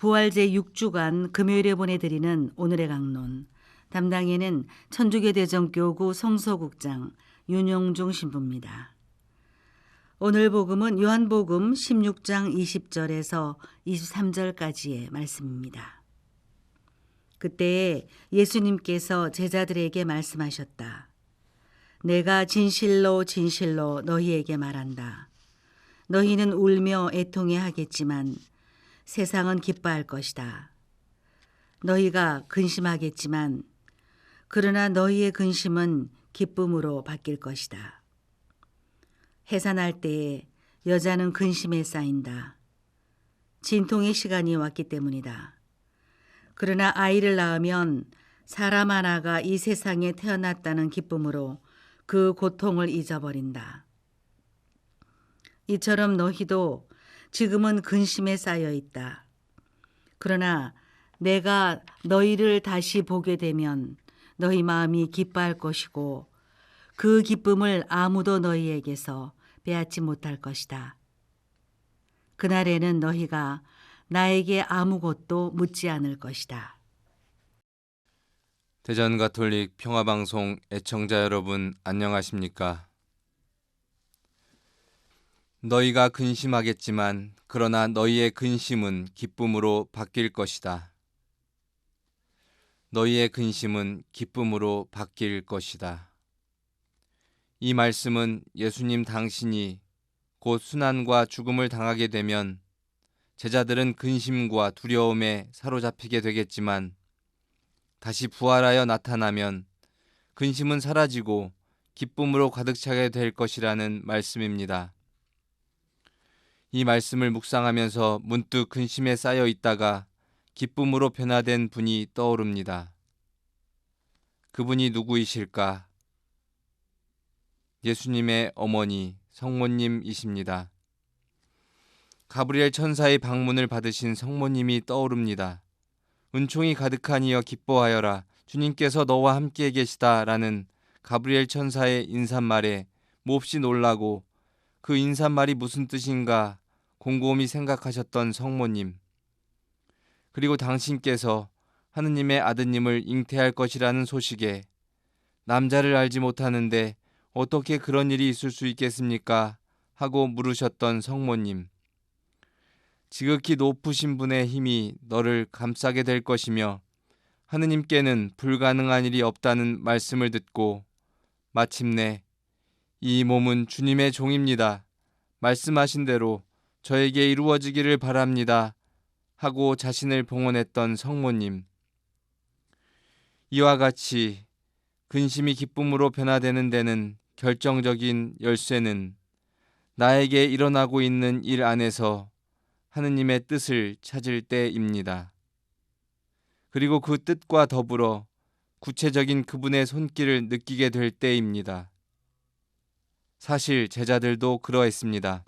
부활제 6주간 금요일에 보내드리는 오늘의 강론. 담당에는 천주교 대전교구 성서국장 윤용중 신부입니다. 오늘 복음은 요한복음 16장 20절에서 23절까지의 말씀입니다. 그때 예수님께서 제자들에게 말씀하셨다. 내가 진실로 진실로 너희에게 말한다. 너희는 울며 애통해 하겠지만 세상은 기뻐할 것이다. 너희가 근심하겠지만 그러나 너희의 근심은 기쁨으로 바뀔 것이다. 해산할 때에 여자는 근심에 쌓인다. 진통의 시간이 왔기 때문이다. 그러나 아이를 낳으면 사람 하나가 이 세상에 태어났다는 기쁨으로 그 고통을 잊어버린다. 이처럼 너희도 지금은 근심에 쌓여 있다. 그러나 내가 너희를 다시 보게 되면 너희 마음이 기뻐할 것이고 그 기쁨을 아무도 너희에게서 빼앗지 못할 것이다. 그날에는 너희가 나에게 아무것도 묻지 않을 것이다. 대전 가톨릭 평화방송 애청자 여러분 안녕하십니까? 너희가 근심하겠지만 그러나 너희의 근심은 기쁨으로 바뀔 것이다. 너희의 근심은 기쁨으로 바뀔 것이다. 이 말씀은 예수님 당신이 곧 순환과 죽음을 당하게 되면 제자들은 근심과 두려움에 사로잡히게 되겠지만 다시 부활하여 나타나면 근심은 사라지고 기쁨으로 가득 차게 될 것이라는 말씀입니다. 이 말씀을 묵상하면서 문득 근심에 쌓여 있다가 기쁨으로 변화된 분이 떠오릅니다. 그분이 누구이실까? 예수님의 어머니 성모님이십니다. 가브리엘 천사의 방문을 받으신 성모님이 떠오릅니다. 은총이 가득한 이여 기뻐하여라 주님께서 너와 함께 계시다라는 가브리엘 천사의 인사말에 몹시 놀라고 그 인사말이 무슨 뜻인가 곰곰이 생각하셨던 성모님. 그리고 당신께서 하느님의 아드님을 잉태할 것이라는 소식에 남자를 알지 못하는데 어떻게 그런 일이 있을 수 있겠습니까? 하고 물으셨던 성모님. 지극히 높으신 분의 힘이 너를 감싸게 될 것이며 하느님께는 불가능한 일이 없다는 말씀을 듣고 마침내 이 몸은 주님의 종입니다. 말씀하신 대로 저에게 이루어지기를 바랍니다. 하고 자신을 봉헌했던 성모님. 이와 같이 근심이 기쁨으로 변화되는 데는 결정적인 열쇠는 나에게 일어나고 있는 일 안에서 하느님의 뜻을 찾을 때입니다. 그리고 그 뜻과 더불어 구체적인 그분의 손길을 느끼게 될 때입니다. 사실 제자들도 그러했습니다.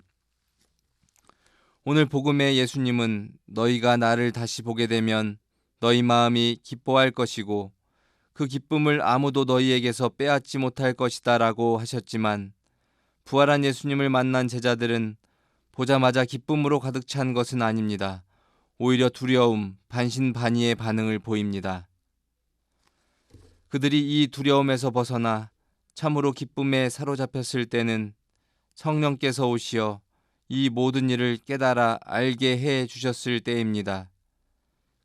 오늘 복음의 예수님은 너희가 나를 다시 보게 되면 너희 마음이 기뻐할 것이고 그 기쁨을 아무도 너희에게서 빼앗지 못할 것이다 라고 하셨지만 부활한 예수님을 만난 제자들은 보자마자 기쁨으로 가득 찬 것은 아닙니다. 오히려 두려움, 반신반의의 반응을 보입니다. 그들이 이 두려움에서 벗어나 참으로 기쁨에 사로잡혔을 때는 성령께서 오시어 이 모든 일을 깨달아 알게 해 주셨을 때입니다.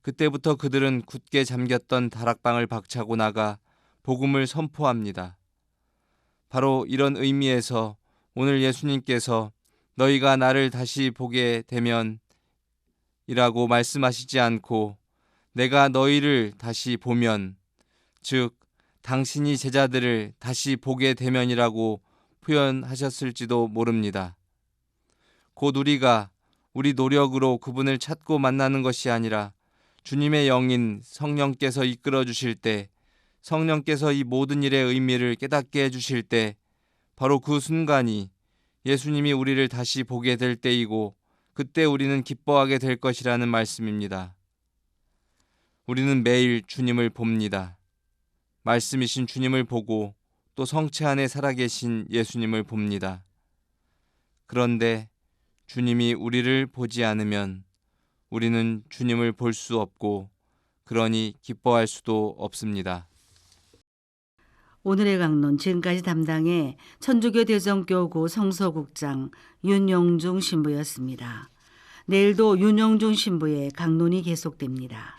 그때부터 그들은 굳게 잠겼던 다락방을 박차고 나가 복음을 선포합니다. 바로 이런 의미에서 오늘 예수님께서 너희가 나를 다시 보게 되면 이라고 말씀하시지 않고 내가 너희를 다시 보면 즉 당신이 제자들을 다시 보게 되면이라고 표현하셨을지도 모릅니다. 곧 우리가 우리 노력으로 그분을 찾고 만나는 것이 아니라 주님의 영인 성령께서 이끌어 주실 때 성령께서 이 모든 일의 의미를 깨닫게 해 주실 때 바로 그 순간이 예수님이 우리를 다시 보게 될 때이고 그때 우리는 기뻐하게 될 것이라는 말씀입니다. 우리는 매일 주님을 봅니다. 말씀이신 주님을 보고 또 성체 안에 살아계신 예수님을 봅니다. 그런데 주님이 우리를 보지 않으면 우리는 주님을 볼 수 없고 그러니 기뻐할 수도 없습니다. 오늘의 강론 지금까지 담당해 천주교 대전교구 성서국장 윤용중 신부였습니다. 내일도 윤용중 신부의 강론이 계속됩니다.